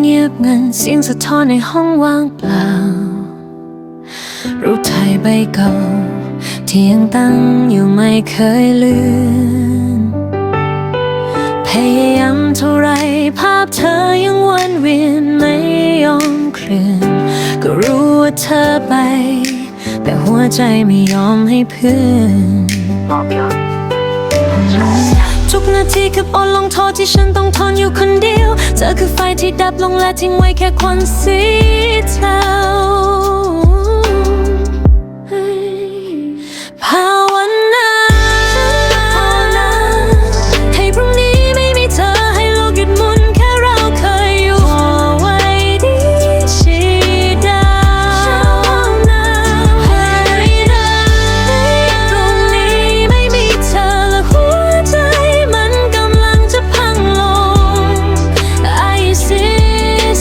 เงียบงันเสียงสะท้อนในห้องว่างเปล่า รูปถ่ายใบเก่าที่ยังตั้งอยู่ไม่เคยลือนพยายามเท่าไรภาพเธอยังวนเวียนไม่ยอมเคลื่อน ก็รู้ว่าเธอไป แต่หัวใจไม่ยอมให้เพื่อน ทุกนาทีคือ่อนลงโทษที่ฉันต้องทนอยู่คนเดียว เธอคือไฟที่ดับลงและทิ้งไว้แค่ควันสีเทา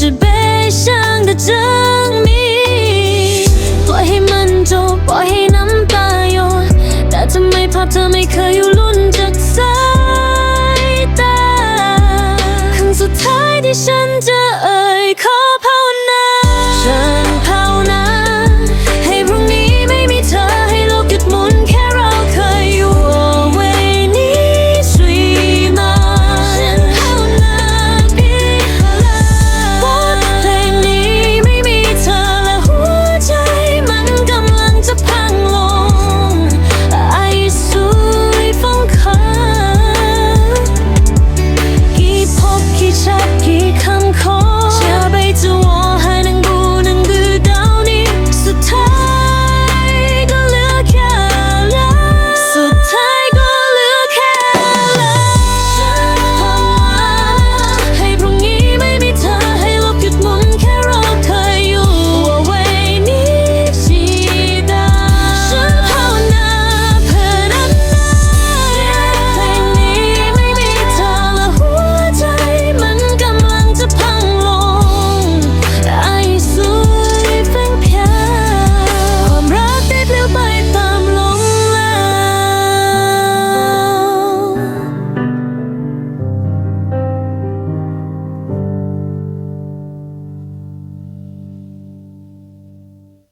是悲伤的证明。ปล่อยให้มันจบปล่อยให้น้ำตาหยดแต่ทำไมภาพเธอไม่เคยอยู่ลุ่นจากสายตาครั้งสุดท้ายที่ฉันเจอ